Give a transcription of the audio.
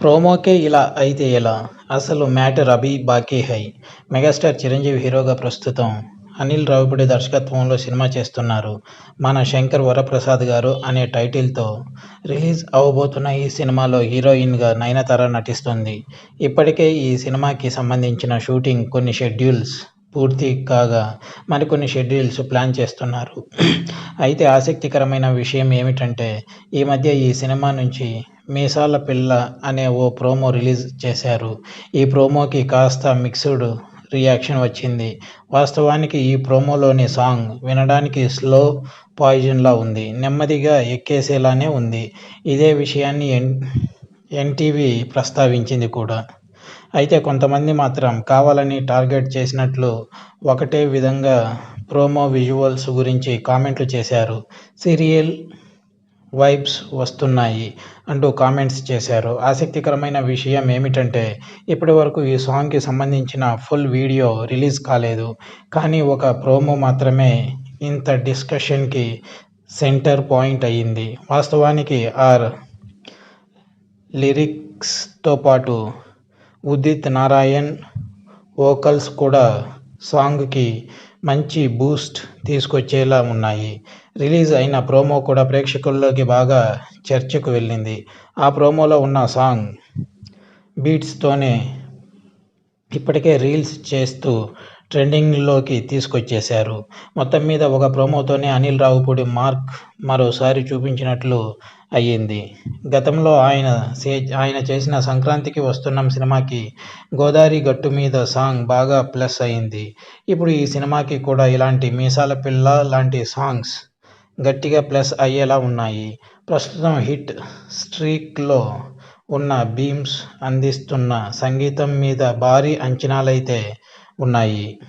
ప్రోమోకే ఇలా అయితే ఎలా? అసలు మ్యాటర్ అభి బాకీ హై. మెగాస్టార్ చిరంజీవి హీరోగా ప్రస్తుతం అనిల్ రావిపూడి దర్శకత్వంలో సినిమా చేస్తున్నారు. 'మన శంకర్ వరప్రసాద్ గారు' అనే టైటిల్తో రిలీజ్ అవబోతున్న ఈ సినిమాలో హీరోయిన్గా నయనతార నటిస్తుంది ఇప్పటికే ఈ సినిమాకి సంబంధించిన షూటింగ్ కొన్ని షెడ్యూల్స్ పూర్తి కాగా మరికొన్ని షెడ్యూల్స్ ప్లాన్ చేస్తున్నారు. అయితే ఆసక్తికరమైన విషయం ఏమిటంటే ఈ మధ్య ఈ సినిమా నుంచి 'మీసాల పిల్ల' అనే ఓ ప్రోమో రిలీజ్ చేశారు. ఈ ప్రోమోకి కాస్త మిక్స్డ్ రియాక్షన్ వచ్చింది. వాస్తవానికి ఈ ప్రోమోలోని సాంగ్ వినడానికి స్లో పాయిజన్లా ఉంది. నెమ్మదిగా ఎక్కేసేలానే ఉంది. ఇదే విషయాన్ని ఎన్ ఎన్టీవీ ప్రస్తావించింది కూడా. అయితే కొంతమంది మాత్రం కావాలని టార్గెట్ చేసినట్లు ఒకటే విధంగా ప్రోమో విజువల్స్ గురించి కామెంట్లు చేశారు. 'సీరియల్ వైబ్స్ వస్తున్నాయి' అంటూ కామెంట్స్ చేశారు. ఆసక్తికరమైన విషయమేమిటంటే ఇప్పటి వరకు ఈ సాంగ్కి సంబంధించిన ఫుల్ వీడియో రిలీజ్ కాలేదు. కానీ ఒక ప్రోమో మాత్రమే ఇంత డిస్కషన్కి సెంటర్ పాయింట్ అయ్యింది. వాస్తవానికి ఆర్ లిరిక్స్తో పాటు ఉదిత్ నారాయణ్ వోకల్స్ కూడా సాంగ్కి మంచి బూస్ట్ తీసుకొచ్చేలా ఉన్నాయి. రిలీజ్ అయిన ప్రోమో కూడా ప్రేక్షకుల్లోకి బాగా చర్చకు వెళ్ళింది ఆ ప్రోమోలో ఉన్న సాంగ్ బీట్స్తోనే ఇప్పటికే రీల్స్ చేస్తూ ట్రెండింగ్లోకి తీసుకొచ్చేశారు. మొత్తం మీద ఒక ప్రోమోతోనే అనిల్ రావుపూడి మార్క్ మరోసారి చూపించినట్లు అయ్యింది. గతంలో ఆయన ఆయన చేసిన 'సంక్రాంతికి వస్తున్నాం' సినిమాకి గోదావరి గట్టు మీద సాంగ్ బాగా ప్లస్ అయింది. ఇప్పుడు ఈ సినిమాకి కూడా ఇలాంటి 'మీసాల పిల్ల' లాంటి సాంగ్స్ గట్టిగా ప్లస్ అయ్యేలా ఉన్నాయి. ప్రస్తుతం హిట్ స్ట్రీక్లో ఉన్న భీమ్స్ అందిస్తున్న సంగీతం మీద భారీ అంచనాలైతే ఉన్నాయి.